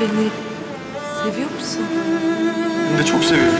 Beni seviyor musun? Ben de çok seviyorum.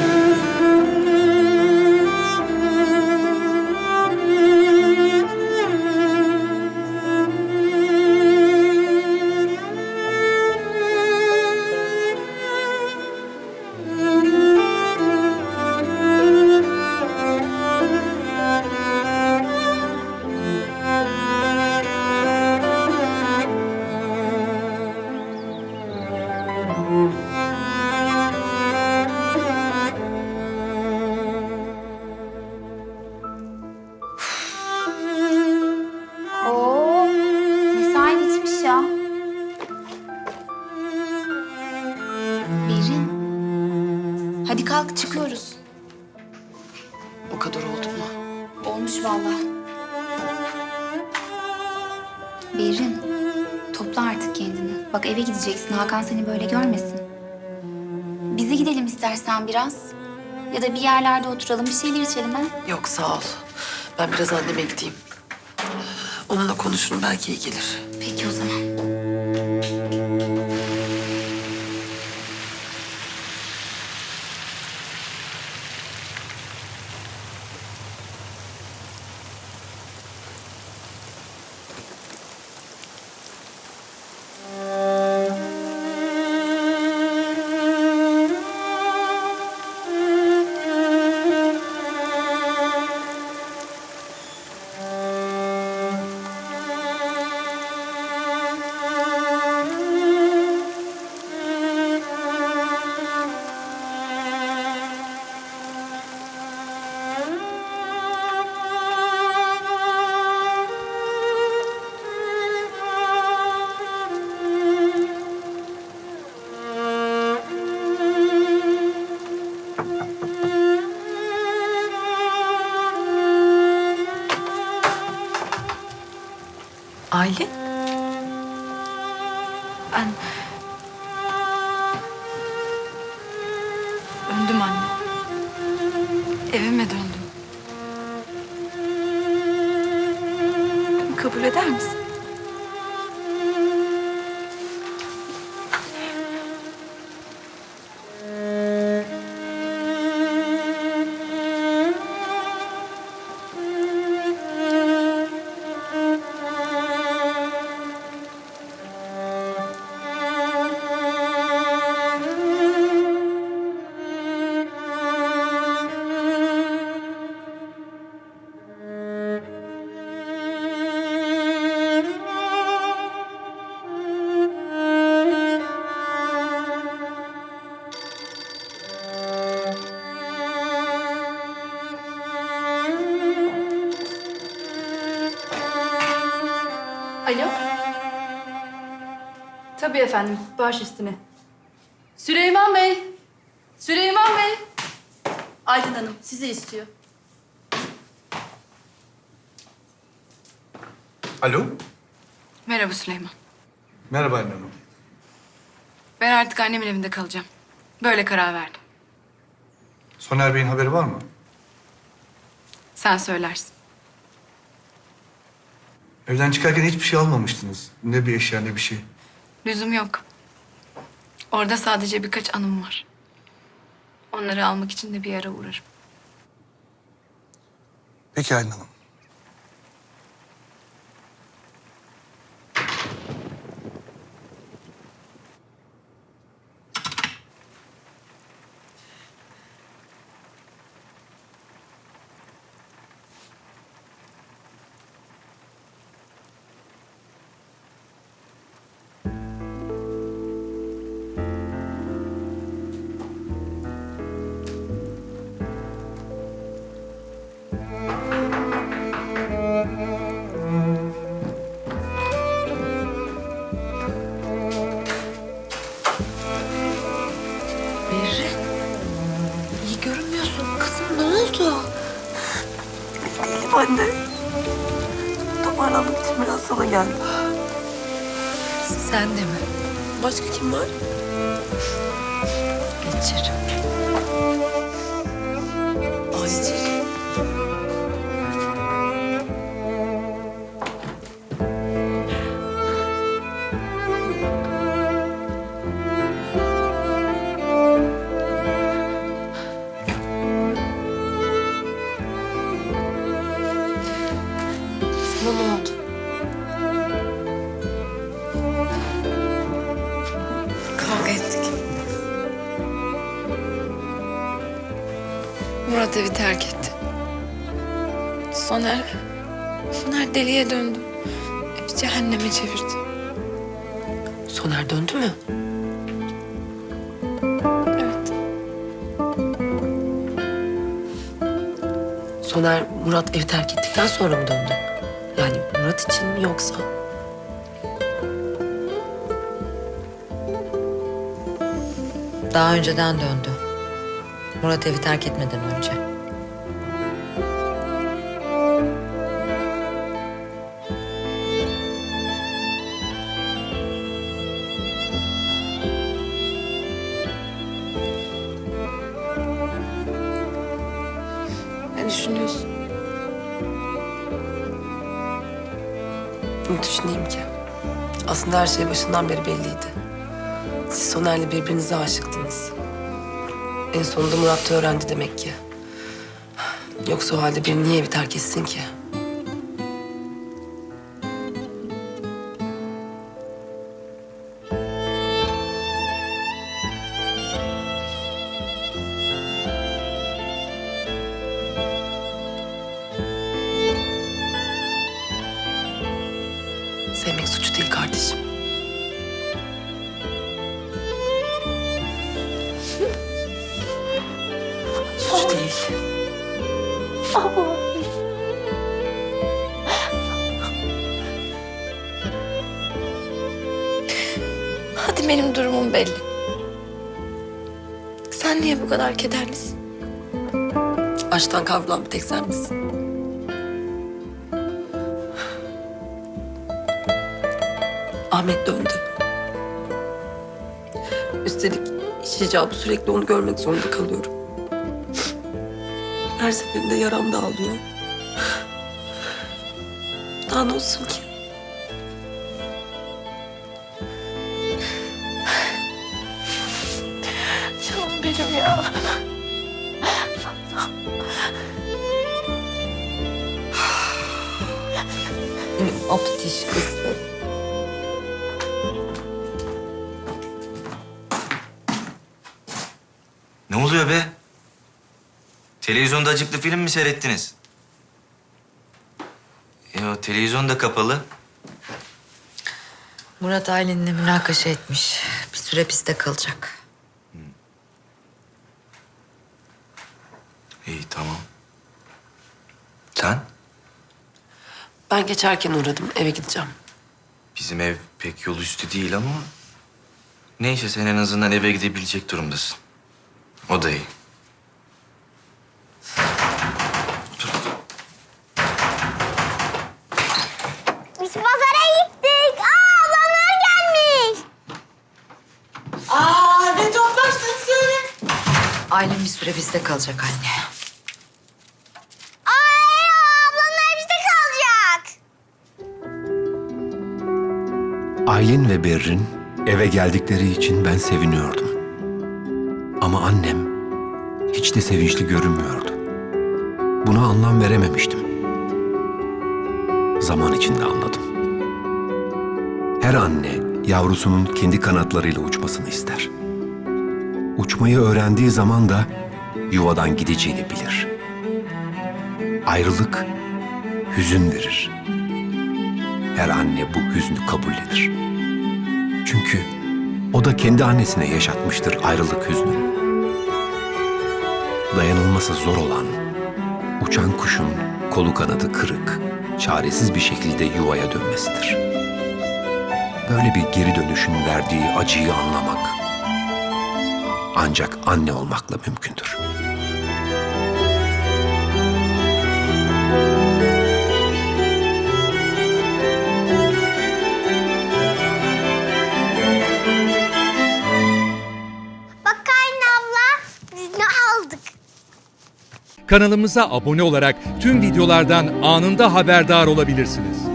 Çıkıyoruz. O kadar oldu mu? Olmuş vallahi. Berin, topla artık kendini. Bak eve gideceksin. Hakan seni böyle görmesin. Bize gidelim istersen biraz. Ya da bir yerlerde oturalım, bir şeyler içelim ha. Yok sağ ol. Ben biraz anneme gideyim. Onunla konuşurum belki iyi gelir. Aylin? Ben... Döndüm anne. Evime döndüm. Kabul eder misin? Tabii efendim, baş üstüne. Süleyman Bey! Süleyman Bey! Aydın Hanım sizi istiyor. Alo. Merhaba Süleyman. Merhaba anne hanım. Ben artık annemin evinde kalacağım. Böyle karar verdim. Soner Bey'in haberi var mı? Sen söylersin. Evden çıkarken hiçbir şey almamıştınız. Ne bir eşya ne bir şey. Lüzum yok. Orada sadece birkaç anım var. Onları almak için de bir ara uğrarım. Peki Aylin Hanım. Sen de mi? Başka kim var? Geçir. Ayşe. Soner deliye döndü. Evi cehenneme çevirdi. Soner döndü mü? Evet. Soner Murat evi terk ettikten sonra mı döndü? Yani Murat için mi yoksa? Daha önceden döndü. Murat evi terk etmeden önce. Düşünüyorsun? Ne düşüneyim ki? Aslında her şey başından beri belliydi. Siz Soner'le birbirinize aşıktınız. En sonunda Murat da öğrendi demek ki. Yoksa o halde biri niye evi terk etsin ki? Suç değil. Hadi benim durumum belli. Sen niye bu kadar kederlisin? Aşktan kavrulan bir tek sen misin? Ahmet döndü. Üstelik iş icabı sürekli onu görmek zorunda kalıyorum. Her seferinde yaram dağılıyor. Daha ne olsun ki? Canım benim ya. O pitiş kız. Ne oluyor be? Televizyonda acıklı film mi seyrettiniz? E o televizyon da kapalı. Murat Aylin'le münakaşa etmiş. Bir süre bizde kalacak. İyi tamam. Sen? Ben geçerken uğradım. Eve gideceğim. Bizim ev pek yol üstü değil ama... Neyse sen en azından eve gidebilecek durumdasın. O da iyi. Aylin bir süre bizde kalacak anne. Ay ablamlar bizde kalacak. Aylin ve Berrin eve geldikleri için ben seviniyordum. Ama annem hiç de sevinçli görünmüyordu. Buna anlam verememiştim. Zaman içinde anladım. Her anne yavrusunun kendi kanatlarıyla uçmasını ister. Uçmayı öğrendiği zaman da yuvadan gideceğini bilir. Ayrılık hüzün verir. Her anne bu hüznü kabullenir. Çünkü o da kendi annesine yaşatmıştır ayrılık hüznünü. Dayanılması zor olan, uçan kuşun kolu kanadı kırık, çaresiz bir şekilde yuvaya dönmesidir. Böyle bir geri dönüşün verdiği acıyı anlamak ancak anne olmakla mümkündür. Bak abla ne aldık? Kanalımıza abone olarak tüm videolardan anında haberdar olabilirsiniz.